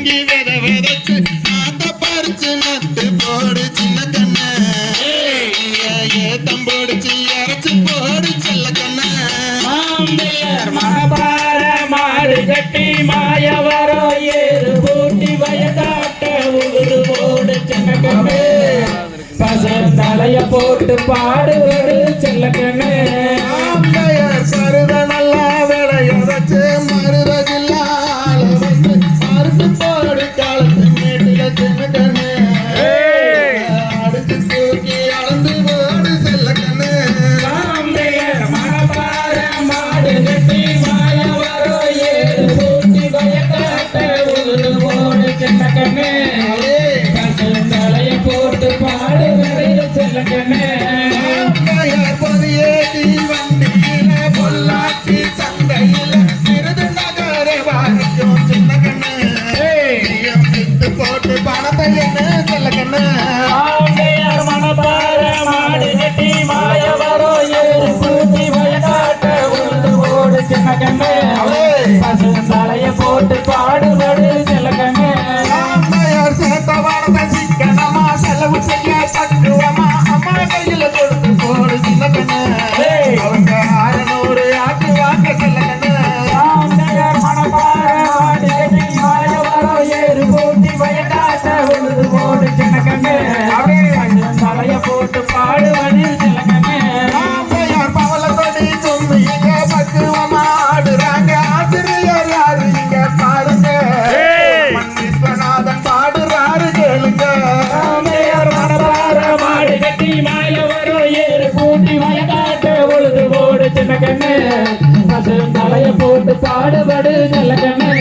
வாங்கி வித விதைச்சு நாத்த பறிச்சு நட்டு போடு சின்ன கண்ணே. தம்போடிச்சு அரைச்சு போடு செல்ல கண்ணே. மாபார மாடு கட்டி மாயவரோ ஏறு பூட்டி வயதாட்ட உழுது போடு சின்ன கண்ணே. பச தலைய போட்டு பாடுபடு செல்ல கண்ணே. கண்ணு பாடுபடு நல்ல கண்ணு.